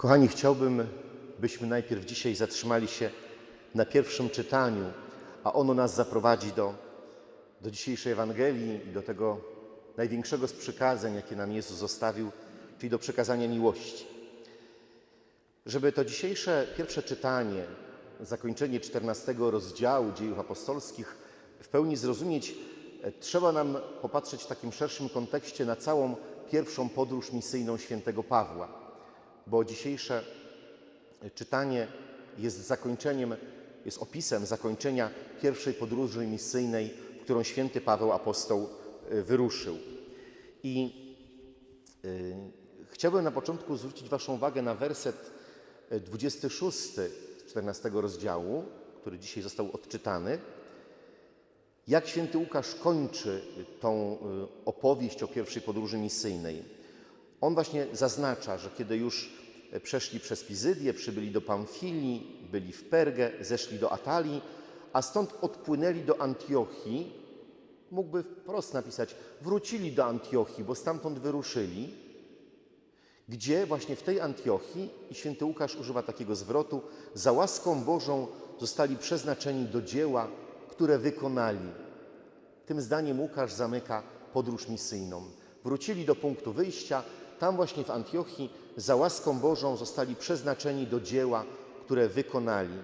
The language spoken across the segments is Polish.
Kochani, chciałbym, byśmy najpierw dzisiaj zatrzymali się na pierwszym czytaniu, a ono nas zaprowadzi do, do dzisiejszej Ewangelii i do tego największego z przykazań, jakie nam Jezus zostawił, czyli do przekazania miłości. Żeby to dzisiejsze pierwsze czytanie, zakończenie 14 rozdziału dziejów apostolskich w pełni zrozumieć, trzeba nam popatrzeć w takim szerszym kontekście na całą pierwszą podróż misyjną świętego Pawła, bo dzisiejsze czytanie jest zakończeniem, jest opisem zakończenia pierwszej podróży misyjnej, w którą święty Paweł apostoł e, wyruszył. I y, chciałbym na początku zwrócić Waszą uwagę na werset y, 26 z 14 rozdziału, który dzisiaj został odczytany. Jak święty Łukasz kończy tą opowieść o pierwszej podróży misyjnej? On właśnie zaznacza, że kiedy już y, przeszli przez Pizydię, przybyli do Pamfilii, byli w Pergę, zeszli do Atalii, a stąd odpłynęli do Antiochii, mógłby wprost napisać, wrócili do Antiochii, bo stamtąd wyruszyli, gdzie właśnie w tej Antiochii, i święty Łukasz używa takiego zwrotu, za łaską Bożą zostali przeznaczeni do dzieła, które wykonali. Tym zdaniem Łukasz zamyka podróż misyjną. Wrócili do punktu wyjścia, tam właśnie w Antiochii za łaską Bożą zostali przeznaczeni do dzieła, które wykonali.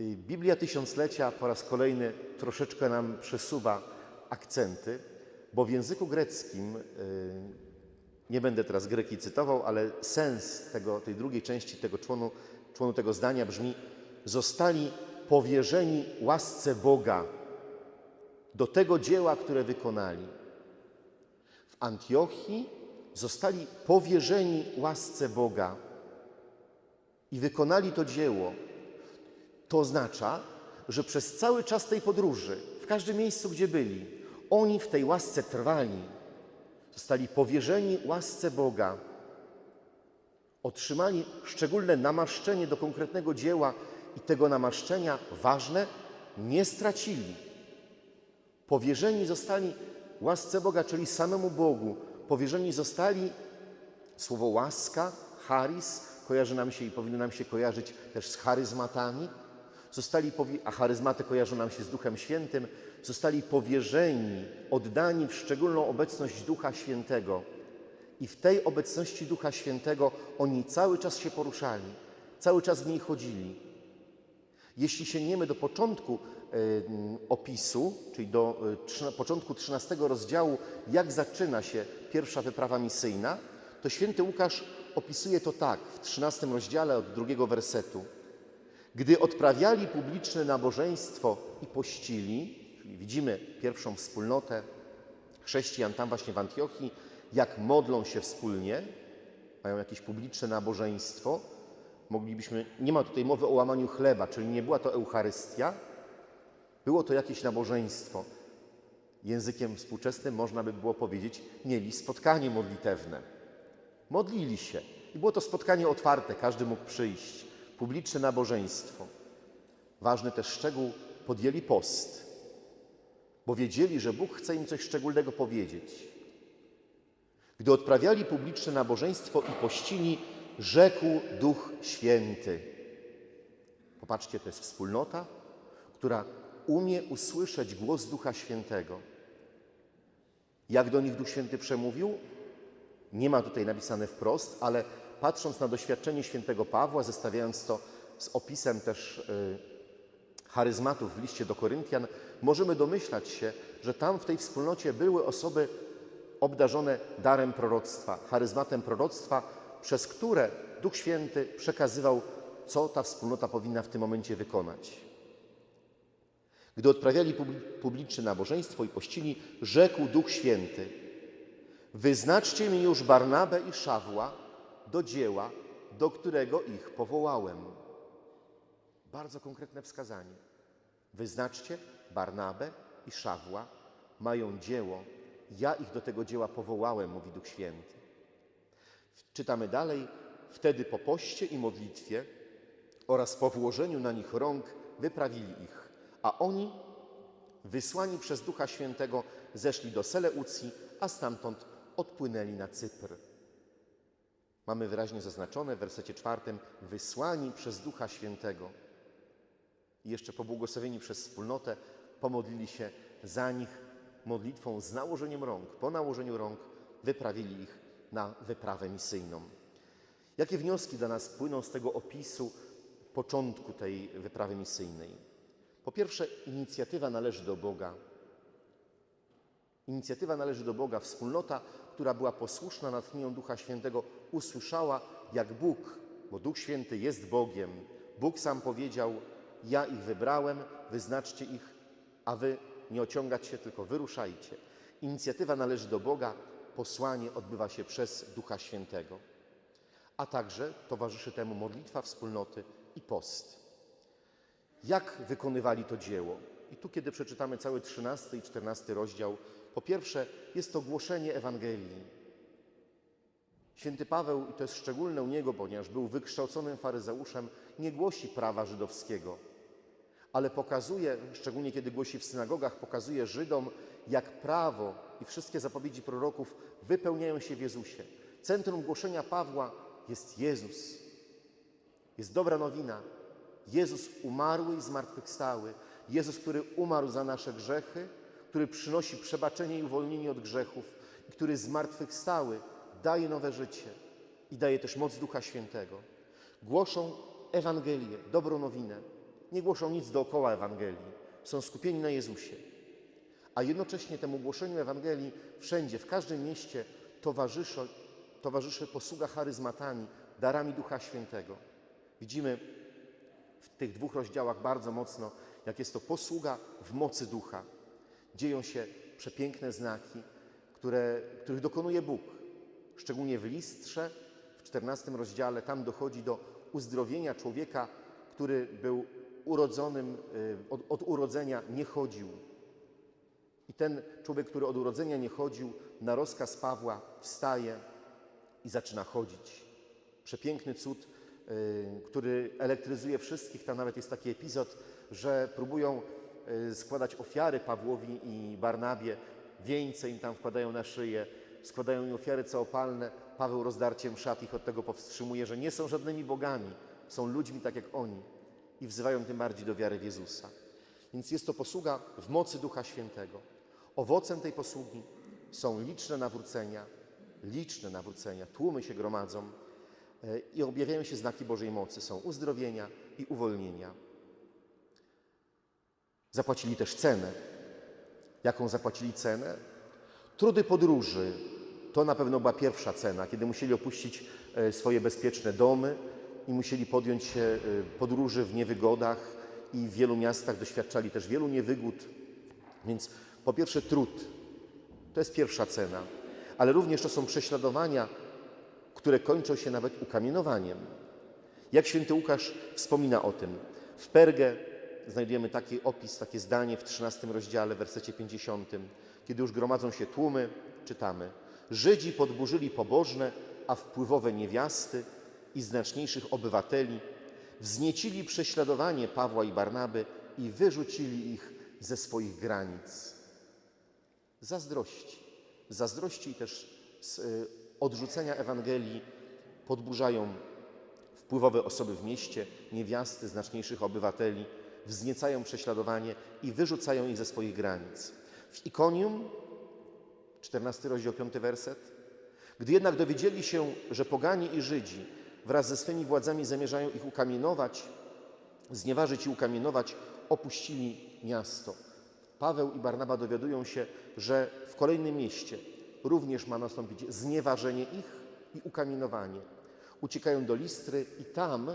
Y, Biblia Tysiąclecia po raz kolejny troszeczkę nam przesuwa akcenty, bo w języku greckim, y, nie będę teraz greki cytował, ale sens tego, tej drugiej części tego członu, członu tego zdania brzmi: zostali powierzeni łasce Boga do tego dzieła, które wykonali. W Antiochii zostali powierzeni łasce Boga i wykonali to dzieło. To oznacza, że przez cały czas tej podróży, w każdym miejscu, gdzie byli, oni w tej łasce trwali. Zostali powierzeni łasce Boga. Otrzymali szczególne namaszczenie do konkretnego dzieła i tego namaszczenia, ważne, nie stracili. Powierzeni zostali łasce Boga, czyli samemu Bogu. Powierzeni zostali słowo łaska, charis, kojarzy nam się i powinno nam się kojarzyć też z charyzmatami. Zostali, a charyzmaty kojarzą nam się z Duchem Świętym, zostali powierzeni, oddani w szczególną obecność Ducha Świętego. I w tej obecności Ducha Świętego oni cały czas się poruszali, cały czas w niej chodzili. Jeśli sięgniemy do początku opisu, czyli do trzyna- początku 13 rozdziału, jak zaczyna się pierwsza wyprawa misyjna, to święty Łukasz opisuje to tak w 13 rozdziale od drugiego wersetu. Gdy odprawiali publiczne nabożeństwo i pościli, czyli widzimy pierwszą wspólnotę chrześcijan tam właśnie w Antiochii, jak modlą się wspólnie, mają jakieś publiczne nabożeństwo, moglibyśmy, nie ma tutaj mowy o łamaniu chleba, czyli nie była to Eucharystia, było to jakieś nabożeństwo. Językiem współczesnym można by było powiedzieć, mieli spotkanie modlitewne. Modlili się i było to spotkanie otwarte, każdy mógł przyjść, publiczne nabożeństwo. Ważny też szczegół, podjęli post, bo wiedzieli, że Bóg chce im coś szczególnego powiedzieć. Gdy odprawiali publiczne nabożeństwo i pościli, rzekł Duch Święty. Popatrzcie, to jest wspólnota, która umie usłyszeć głos Ducha Świętego. Jak do nich Duch Święty przemówił? Nie ma tutaj napisane wprost, ale patrząc na doświadczenie świętego Pawła, zestawiając to z opisem też y, charyzmatów w liście do Koryntian, możemy domyślać się, że tam w tej wspólnocie były osoby obdarzone darem proroctwa, charyzmatem proroctwa, przez które Duch Święty przekazywał, co ta wspólnota powinna w tym momencie wykonać. Gdy odprawiali publi- publiczne nabożeństwo i pościli, rzekł Duch Święty: Wyznaczcie mi już Barnabę i Szawła do dzieła, do którego ich powołałem. Bardzo konkretne wskazanie. Wyznaczcie Barnabę i Szawła, mają dzieło, ja ich do tego dzieła powołałem, mówi Duch Święty. Czytamy dalej, wtedy po poście i modlitwie oraz po włożeniu na nich rąk wyprawili ich, a oni, wysłani przez Ducha Świętego, zeszli do Seleucji, a stamtąd odpłynęli na Cypr. mamy wyraźnie zaznaczone w wersecie czwartym, wysłani przez Ducha Świętego. I jeszcze pobłogosławieni przez wspólnotę pomodlili się za nich modlitwą z nałożeniem rąk. Po nałożeniu rąk wyprawili ich na wyprawę misyjną. Jakie wnioski dla nas płyną z tego opisu początku tej wyprawy misyjnej? Po pierwsze, inicjatywa należy do Boga. Inicjatywa należy do Boga. Wspólnota, która była posłuszna natchnieniu Ducha Świętego, usłyszała, jak Bóg, bo Duch Święty jest Bogiem. Bóg sam powiedział: Ja ich wybrałem, wyznaczcie ich, a wy nie ociągać się, tylko wyruszajcie. Inicjatywa należy do Boga, posłanie odbywa się przez Ducha Świętego. A także towarzyszy temu modlitwa wspólnoty i post. Jak wykonywali to dzieło? I tu, kiedy przeczytamy cały 13 i 14 rozdział, po pierwsze jest to głoszenie Ewangelii. Święty Paweł, i to jest szczególne u niego, ponieważ był wykształconym faryzeuszem, nie głosi prawa żydowskiego, ale pokazuje, szczególnie kiedy głosi w synagogach, pokazuje Żydom, jak prawo i wszystkie zapowiedzi proroków wypełniają się w Jezusie. Centrum głoszenia Pawła jest Jezus. Jest dobra nowina. Jezus umarły i zmartwychwstały. Jezus, który umarł za nasze grzechy, który przynosi przebaczenie i uwolnienie od grzechów, i który zmartwychwstały daje nowe życie i daje też moc Ducha Świętego. Głoszą Ewangelię, dobrą nowinę. Nie głoszą nic dookoła Ewangelii. Są skupieni na Jezusie. A jednocześnie temu głoszeniu Ewangelii wszędzie, w każdym mieście towarzyszy, towarzyszy posługa charyzmatami, darami Ducha Świętego. Widzimy w tych dwóch rozdziałach bardzo mocno, jak jest to posługa w mocy ducha. Dzieją się przepiękne znaki, które, których dokonuje Bóg. Szczególnie w listrze, w 14 rozdziale, tam dochodzi do uzdrowienia człowieka, który był urodzonym, y, od, od urodzenia nie chodził. I ten człowiek, który od urodzenia nie chodził, na rozkaz Pawła wstaje i zaczyna chodzić. Przepiękny cud, który elektryzuje wszystkich. Tam nawet jest taki epizod, że próbują y, składać ofiary Pawłowi i Barnabie. Wieńce im tam wkładają na szyję, składają im ofiary całopalne. Paweł rozdarciem szat ich od tego powstrzymuje, że nie są żadnymi bogami, są ludźmi tak jak oni i wzywają tym bardziej do wiary w Jezusa. Więc jest to posługa w mocy Ducha Świętego. Owocem tej posługi są liczne nawrócenia, liczne nawrócenia, tłumy się gromadzą i objawiają się znaki Bożej mocy. Są uzdrowienia i uwolnienia. Zapłacili też cenę. Jaką zapłacili cenę? Trudy podróży. To na pewno była pierwsza cena, kiedy musieli opuścić e, swoje bezpieczne domy i musieli podjąć się e, podróży w niewygodach i w wielu miastach doświadczali też wielu niewygód. Więc po pierwsze trud, to jest pierwsza cena, ale również to są prześladowania, które kończą się nawet ukamienowaniem. Jak święty Łukasz wspomina o tym? W Pergę znajdujemy taki opis, takie zdanie w 13 rozdziale, w wersecie 50. Kiedy już gromadzą się tłumy, czytamy: Żydzi podburzyli pobożne, a wpływowe niewiasty i znaczniejszych obywateli, wzniecili prześladowanie Pawła i Barnaby i wyrzucili ich ze swoich granic. Zazdrości. Zazdrości też z y, odrzucenia Ewangelii podburzają wpływowe osoby w mieście, niewiasty znaczniejszych obywateli, wzniecają prześladowanie i wyrzucają ich ze swoich granic. W Ikonium, 14 rozdział, 5 werset, gdy jednak dowiedzieli się, że poganie i Żydzi wraz ze swymi władzami zamierzają ich ukamienować, znieważyć i ukamienować, opuścili miasto. Paweł i Barnaba dowiadują się, że w kolejnym mieście również ma nastąpić znieważenie ich i ukamienowanie. Uciekają do Listry i tam,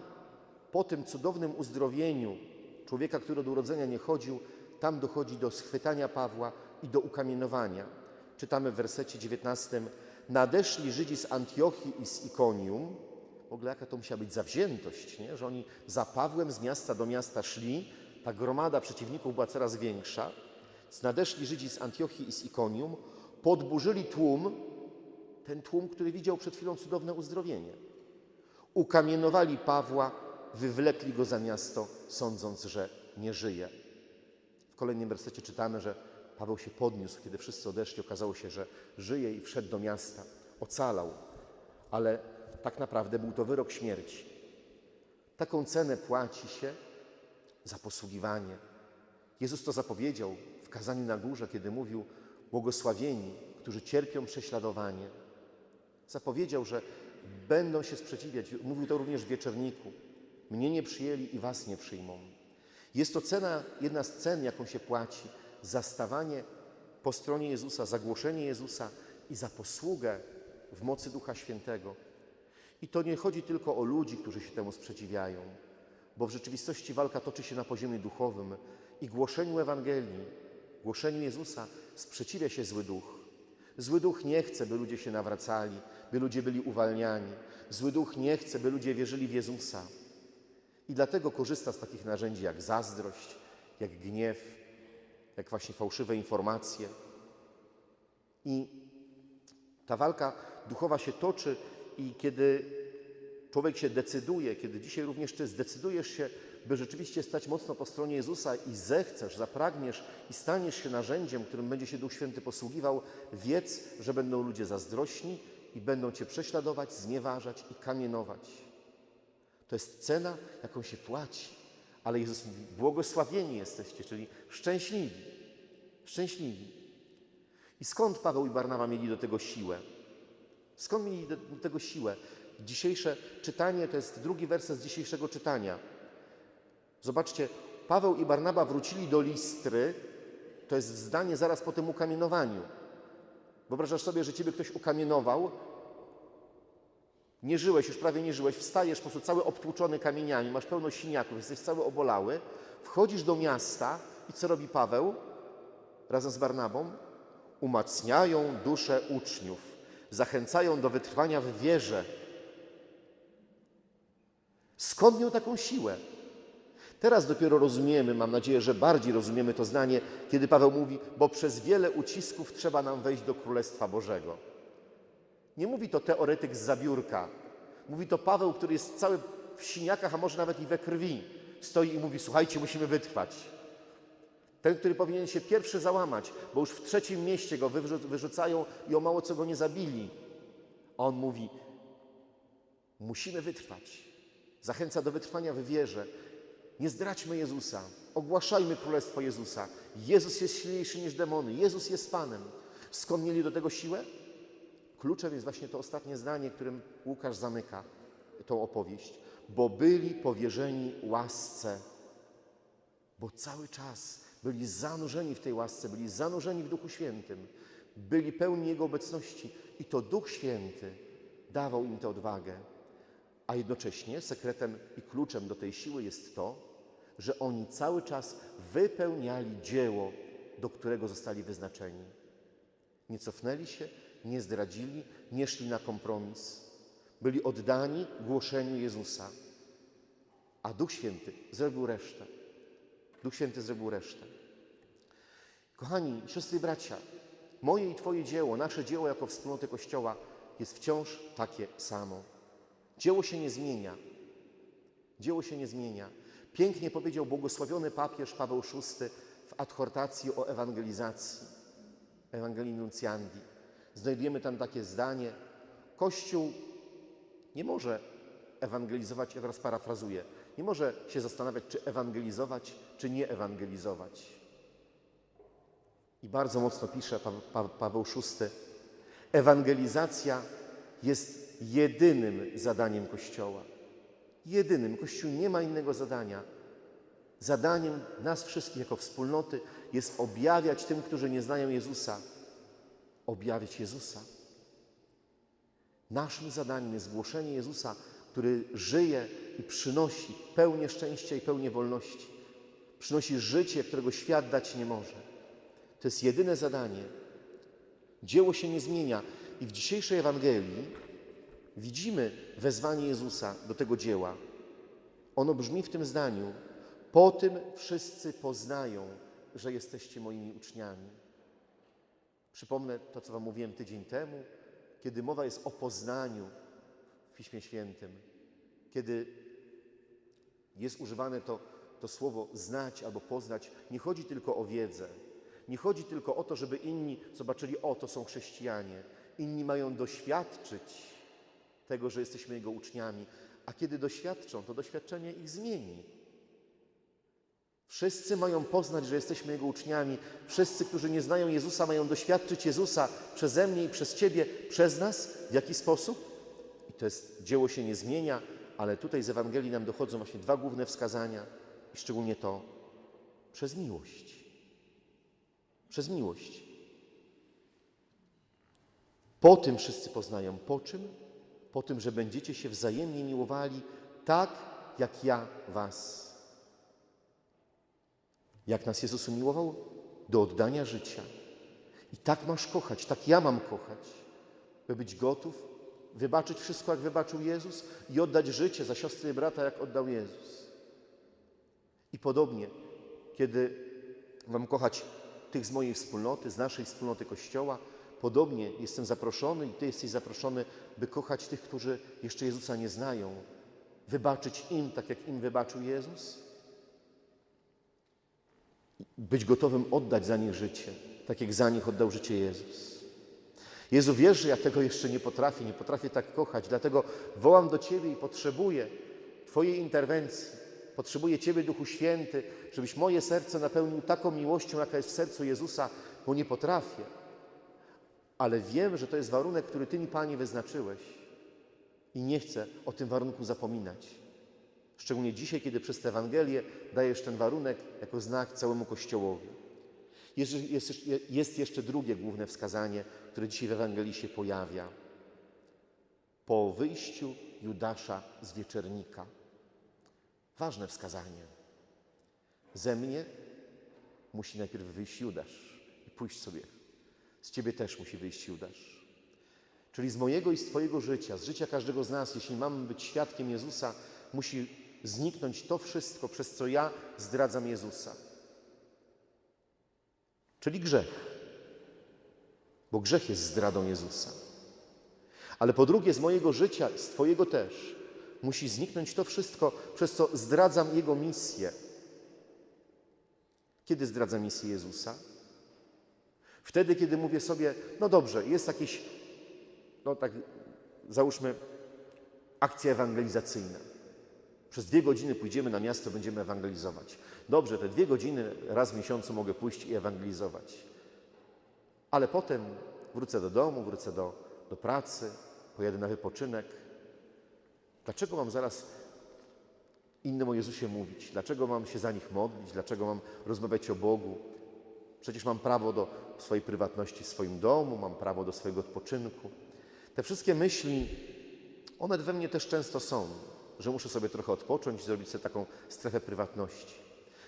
po tym cudownym uzdrowieniu człowieka, który od urodzenia nie chodził, tam dochodzi do schwytania Pawła i do ukamienowania. Czytamy w wersecie 19: Nadeszli Żydzi z Antiochii i z Ikonium. W ogóle jaka to musiała być zawziętość, nie? że oni za Pawłem z miasta do miasta szli, ta gromada przeciwników była coraz większa. Nadeszli Żydzi z Antiochii i z Ikonium, podburzyli tłum, ten tłum, który widział przed chwilą cudowne uzdrowienie. Ukamienowali Pawła, wywlekli go za miasto, sądząc, że nie żyje. W kolejnym wersecie czytamy, że Paweł się podniósł, kiedy wszyscy odeszli, okazało się, że żyje i wszedł do miasta, ocalał. Ale tak naprawdę był to wyrok śmierci. Taką cenę płaci się za posługiwanie. Jezus to zapowiedział w kazaniu na górze, kiedy mówił: Błogosławieni, którzy cierpią prześladowanie. Zapowiedział, że będą się sprzeciwiać. Mówił to również w wieczorniku. Mnie nie przyjęli i was nie przyjmą. Jest to cena, jedna z cen, jaką się płaci za stawanie po stronie Jezusa, za głoszenie Jezusa i za posługę w mocy Ducha Świętego. I to nie chodzi tylko o ludzi, którzy się temu sprzeciwiają, bo w rzeczywistości walka toczy się na poziomie duchowym i głoszeniu Ewangelii, głoszeniu Jezusa sprzeciwia się zły duch. Zły duch nie chce, by ludzie się nawracali, by ludzie byli uwalniani. Zły duch nie chce, by ludzie wierzyli w Jezusa. I dlatego korzysta z takich narzędzi jak zazdrość, jak gniew, jak właśnie fałszywe informacje. I ta walka duchowa się toczy i kiedy człowiek się decyduje, kiedy dzisiaj również Ty zdecydujesz się, by rzeczywiście stać mocno po stronie Jezusa i zechcesz, zapragniesz i staniesz się narzędziem, którym będzie się Duch Święty posługiwał, wiedz, że będą ludzie zazdrośni i będą Cię prześladować, znieważać i kamienować. To jest cena, jaką się płaci. Ale Jezus mówi, błogosławieni jesteście, czyli szczęśliwi. Szczęśliwi. I skąd Paweł i Barnawa mieli do tego siłę? Skąd mieli do, tego siłę? Dzisiejsze czytanie to jest drugi werset z dzisiejszego czytania. Zobaczcie, Paweł i Barnaba wrócili do Listry, to jest zdanie zaraz po tym ukamienowaniu. Wyobrażasz sobie, że ciebie ktoś ukamienował, nie żyłeś, już prawie nie żyłeś, wstajesz po prostu cały obtłuczony kamieniami, masz pełno siniaków, jesteś cały obolały, wchodzisz do miasta i co robi Paweł razem z Barnabą? Umacniają duszę uczniów, zachęcają do wytrwania w wierze. Skąd miał taką siłę? Teraz dopiero rozumiemy, mam nadzieję, że bardziej rozumiemy to zdanie, kiedy Paweł mówi, bo przez wiele ucisków trzeba nam wejść do Królestwa Bożego. Nie mówi to teoretyk z zabiórka. Mówi to Paweł, który jest cały w siniakach, a może nawet i we krwi. Stoi i mówi: Słuchajcie, musimy wytrwać. Ten, który powinien się pierwszy załamać, bo już w trzecim mieście go wyrzu- wyrzucają i o mało co go nie zabili. A on mówi: Musimy wytrwać. Zachęca do wytrwania w wierze. Nie zdradźmy Jezusa. Ogłaszajmy Królestwo Jezusa. Jezus jest silniejszy niż demony. Jezus jest Panem. Skąd mieli do tego siłę? Kluczem jest właśnie to ostatnie zdanie, którym Łukasz zamyka tą opowieść. Bo byli powierzeni łasce. Bo cały czas byli zanurzeni w tej łasce, byli zanurzeni w Duchu Świętym, byli pełni Jego obecności i to Duch Święty dawał im tę odwagę. A jednocześnie sekretem i kluczem do tej siły jest to, że oni cały czas wypełniali dzieło, do którego zostali wyznaczeni. Nie cofnęli się, nie zdradzili, nie szli na kompromis. Byli oddani głoszeniu Jezusa. A Duch Święty zrobił resztę. Duch Święty zrobił resztę. Kochani, siostry i bracia, moje i Twoje dzieło, nasze dzieło jako wspólnoty Kościoła jest wciąż takie samo. Dzieło się nie zmienia. Dzieło się nie zmienia. Pięknie powiedział błogosławiony papież Paweł VI w adhortacji o ewangelizacji, Ewangelii Nuncjandi. Znajdujemy tam takie zdanie: Kościół nie może ewangelizować, ja teraz parafrazuję, nie może się zastanawiać, czy ewangelizować, czy nie ewangelizować. I bardzo mocno pisze Pa- Pa- Paweł VI, ewangelizacja jest jedynym zadaniem Kościoła. Jedynym. Kościół nie ma innego zadania. Zadaniem nas wszystkich jako wspólnoty jest objawiać tym, którzy nie znają Jezusa, objawić Jezusa. Naszym zadaniem jest głoszenie Jezusa, który żyje i przynosi pełnię szczęścia i pełnię wolności. Przynosi życie, którego świat dać nie może. To jest jedyne zadanie. Dzieło się nie zmienia. I w dzisiejszej Ewangelii widzimy wezwanie Jezusa do tego dzieła. Ono brzmi w tym zdaniu: Po tym wszyscy poznają, że jesteście moimi uczniami. Przypomnę to, co Wam mówiłem tydzień temu, kiedy mowa jest o poznaniu w Piśmie Świętym, kiedy jest używane to, to słowo znać albo poznać, nie chodzi tylko o wiedzę, nie chodzi tylko o to, żeby inni zobaczyli, o to są chrześcijanie. Inni mają doświadczyć tego, że jesteśmy Jego uczniami, a kiedy doświadczą, to doświadczenie ich zmieni. Wszyscy mają poznać, że jesteśmy Jego uczniami. Wszyscy, którzy nie znają Jezusa, mają doświadczyć Jezusa przeze mnie i przez Ciebie, przez nas. W jaki sposób? I to jest, dzieło się nie zmienia, ale tutaj z Ewangelii nam dochodzą właśnie dwa główne wskazania i szczególnie to przez miłość. Przez miłość. Po tym wszyscy poznają. Po czym? Po tym, że będziecie się wzajemnie miłowali tak, jak ja was. Jak nas Jezus umiłował? Do oddania życia. I tak masz kochać, tak ja mam kochać, by być gotów, wybaczyć wszystko, jak wybaczył Jezus i oddać życie za siostry i brata, jak oddał Jezus. I podobnie, kiedy mam kochać tych z mojej wspólnoty, z naszej wspólnoty Kościoła, podobnie jestem zaproszony i Ty jesteś zaproszony, by kochać tych, którzy jeszcze Jezusa nie znają, wybaczyć im, tak jak im wybaczył Jezus, być gotowym oddać za nich życie, tak jak za nich oddał życie Jezus. Jezu, wiesz, że ja tego jeszcze nie potrafię, nie potrafię tak kochać, dlatego wołam do Ciebie i potrzebuję Twojej interwencji. Potrzebuję Ciebie, Duchu Święty, żebyś moje serce napełnił taką miłością, jaka jest w sercu Jezusa, bo nie potrafię. Ale wiem, że to jest warunek, który Ty mi, Panie, wyznaczyłeś i nie chcę o tym warunku zapominać. Szczególnie dzisiaj, kiedy przez tę Ewangelię dajesz ten warunek jako znak całemu Kościołowi. Jest, jest, jest jeszcze drugie główne wskazanie, które dzisiaj w Ewangelii się pojawia. Po wyjściu Judasza z wieczernika. Ważne wskazanie. Ze mnie musi najpierw wyjść Judasz i pójść sobie. Z Ciebie też musi wyjść Judasz. Czyli z mojego i z Twojego życia, z życia każdego z nas, jeśli mamy być świadkiem Jezusa, musi zniknąć to wszystko, przez co ja zdradzam Jezusa. Czyli grzech. Bo grzech jest zdradą Jezusa. Ale po drugie, z mojego życia, z Twojego też, musi zniknąć to wszystko, przez co zdradzam Jego misję. Kiedy zdradzam misję Jezusa? Wtedy, kiedy mówię sobie, no dobrze, jest jakieś, no tak, załóżmy, akcja ewangelizacyjna. Przez dwie godziny pójdziemy na miasto, będziemy ewangelizować. Dobrze, te dwie godziny raz w miesiącu mogę pójść i ewangelizować. Ale potem wrócę do domu, wrócę do, do pracy, pojadę na wypoczynek. Dlaczego mam zaraz innym o Jezusie mówić? Dlaczego mam się za nich modlić? Dlaczego mam rozmawiać o Bogu? Przecież mam prawo do swojej prywatności w swoim domu, mam prawo do swojego odpoczynku. Te wszystkie myśli, one we mnie też często są że muszę sobie trochę odpocząć, zrobić sobie taką strefę prywatności.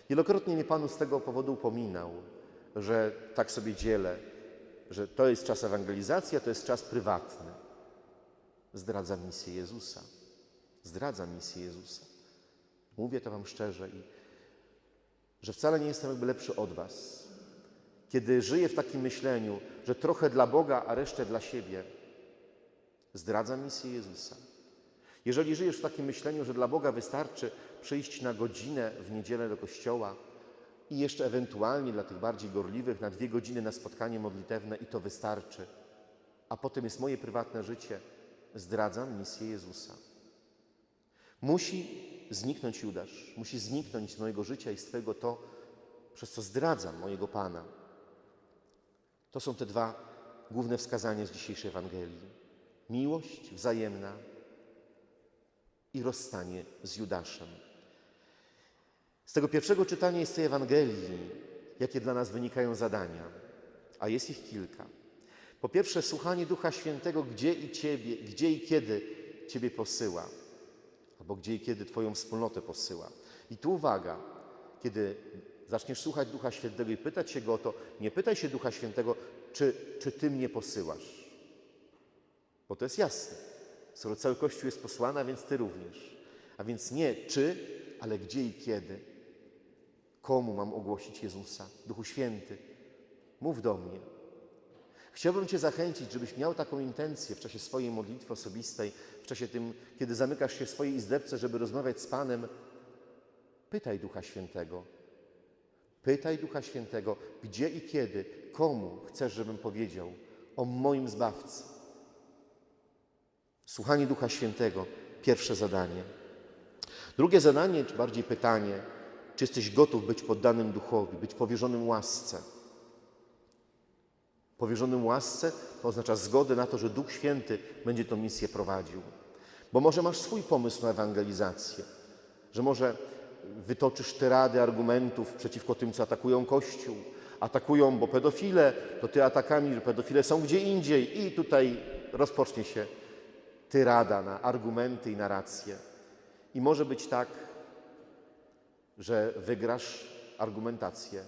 Wielokrotnie mnie Panu z tego powodu upominał, że tak sobie dzielę, że to jest czas ewangelizacji, a to jest czas prywatny. Zdradza misję Jezusa. Zdradza misję Jezusa. Mówię to Wam szczerze i że wcale nie jestem jakby lepszy od Was. Kiedy żyję w takim myśleniu, że trochę dla Boga, a resztę dla siebie, zdradza misję Jezusa. Jeżeli żyjesz w takim myśleniu, że dla Boga wystarczy przyjść na godzinę w niedzielę do kościoła i jeszcze ewentualnie dla tych bardziej gorliwych na dwie godziny na spotkanie modlitewne i to wystarczy, a potem jest moje prywatne życie, zdradzam misję Jezusa. Musi zniknąć Judasz, musi zniknąć z mojego życia i z Twojego to, przez co zdradzam mojego Pana. To są te dwa główne wskazania z dzisiejszej Ewangelii. Miłość wzajemna i rozstanie z Judaszem. Z tego pierwszego czytania jest tej Ewangelii, jakie dla nas wynikają zadania, a jest ich kilka. Po pierwsze, słuchanie Ducha Świętego, gdzie i Ciebie, gdzie i kiedy Ciebie posyła, albo gdzie i kiedy Twoją wspólnotę posyła. I tu uwaga, kiedy zaczniesz słuchać Ducha Świętego i pytać się Go o to, nie pytaj się Ducha Świętego, czy, czy Ty mnie posyłasz, bo to jest jasne. Skoro cały Kościół jest posłany, a więc Ty również. A więc nie czy, ale gdzie i kiedy. Komu mam ogłosić Jezusa? Duchu Święty, mów do mnie. Chciałbym Cię zachęcić, żebyś miał taką intencję w czasie swojej modlitwy osobistej, w czasie tym, kiedy zamykasz się w swojej izdebce, żeby rozmawiać z Panem. Pytaj Ducha Świętego. Pytaj Ducha Świętego, gdzie i kiedy, komu chcesz, żebym powiedział o moim Zbawcy Słuchanie Ducha Świętego, pierwsze zadanie. Drugie zadanie, czy bardziej pytanie, czy jesteś gotów być poddanym Duchowi, być powierzonym łasce? Powierzonym łasce to oznacza zgodę na to, że Duch Święty będzie tę misję prowadził. Bo może masz swój pomysł na ewangelizację, że może wytoczysz tyrady argumentów przeciwko tym, co atakują Kościół. Atakują, bo pedofile, to ty atakami, że pedofile są gdzie indziej i tutaj rozpocznie się tyrada na argumenty i na racje. I może być tak, że wygrasz argumentację,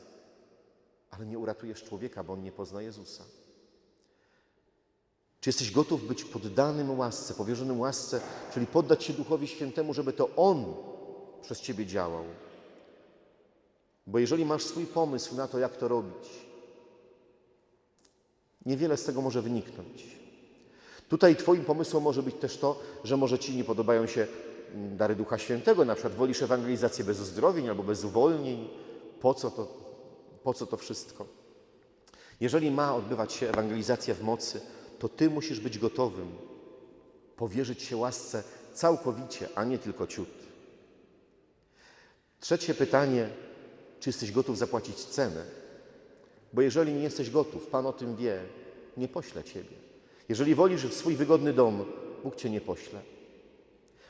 ale nie uratujesz człowieka, bo on nie pozna Jezusa. Czy jesteś gotów być poddanym łasce, powierzonym łasce, czyli poddać się Duchowi Świętemu, żeby to On przez Ciebie działał? Bo jeżeli masz swój pomysł na to, jak to robić, niewiele z tego może wyniknąć. Tutaj Twoim pomysłem może być też to, że może Ci nie podobają się mm, dary Ducha Świętego, na przykład wolisz ewangelizację bez uzdrowień albo bez uwolnień. Po co to, po co to wszystko? Jeżeli ma odbywać się ewangelizacja w mocy, to Ty musisz być gotowym powierzyć się łasce całkowicie, a nie tylko ciut. Trzecie pytanie, czy jesteś gotów zapłacić cenę? Bo jeżeli nie jesteś gotów, Pan o tym wie, nie pośle Ciebie. Jeżeli wolisz w swój wygodny dom, Bóg Cię nie pośle.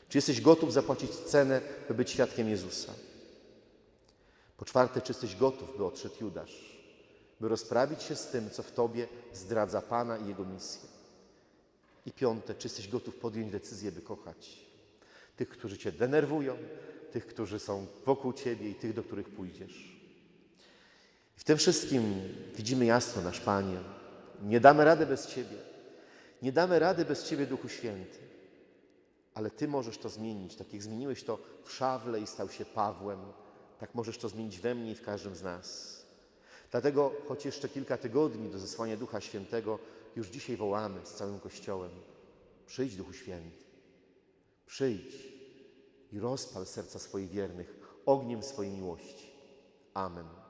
Czy jesteś gotów zapłacić cenę, by być świadkiem Jezusa? Po czwarte, czy jesteś gotów, by odszedł Judasz, by rozprawić się z tym, co w Tobie zdradza Pana i Jego misję? I piąte, czy jesteś gotów podjąć decyzję, by kochać tych, którzy Cię denerwują, tych, którzy są wokół Ciebie i tych, do których pójdziesz? W tym wszystkim widzimy jasno, nasz Panie, nie damy rady bez Ciebie. Nie damy rady bez Ciebie, Duchu Święty. Ale Ty możesz to zmienić, tak jak zmieniłeś to w Szawle i stał się Pawłem, tak możesz to zmienić we mnie i w każdym z nas. Dlatego, choć jeszcze kilka tygodni do zesłania Ducha Świętego, już dzisiaj wołamy z całym Kościołem: Przyjdź, Duchu Święty, przyjdź i rozpal serca swoich wiernych ogniem swojej miłości. Amen.